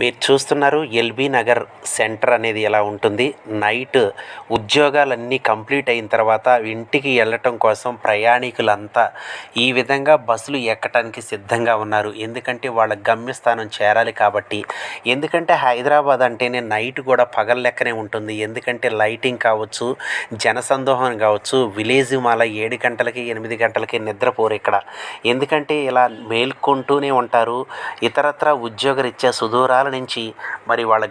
మీరు చూస్తున్నారు LB Nagar centre అనేది ఎలా ఉంటుంది. నైట్ ఉద్యోగాలన్నీ కంప్లీట్ అయిన తర్వాత ఇంటికి వెళ్ళటం కోసం ప్రయాణికులంతా ఈ విధంగా బస్సులు ఎక్కటానికి సిద్ధంగా ఉన్నారు. ఎందుకంటే వాళ్ళ గమ్యస్థానం చేరాలి కాబట్టి. ఎందుకంటే హైదరాబాద్ అంటేనే నైట్ కూడా పగల లెక్కనే ఉంటుంది. ఎందుకంటే లైటింగ్ కావచ్చు జనసందోహం కావచ్చు విలేజ్ మాల ఏడు గంటలకి ఎనిమిది గంటలకి నిద్రపోరు ఇక్కడ. ఎందుకంటే ఇలా మేల్కొంటూనే ఉంటారు. ఇతరత్ర ఉద్యోగరీత్యా సుదూరాల నుంచి మరి వాళ్ళ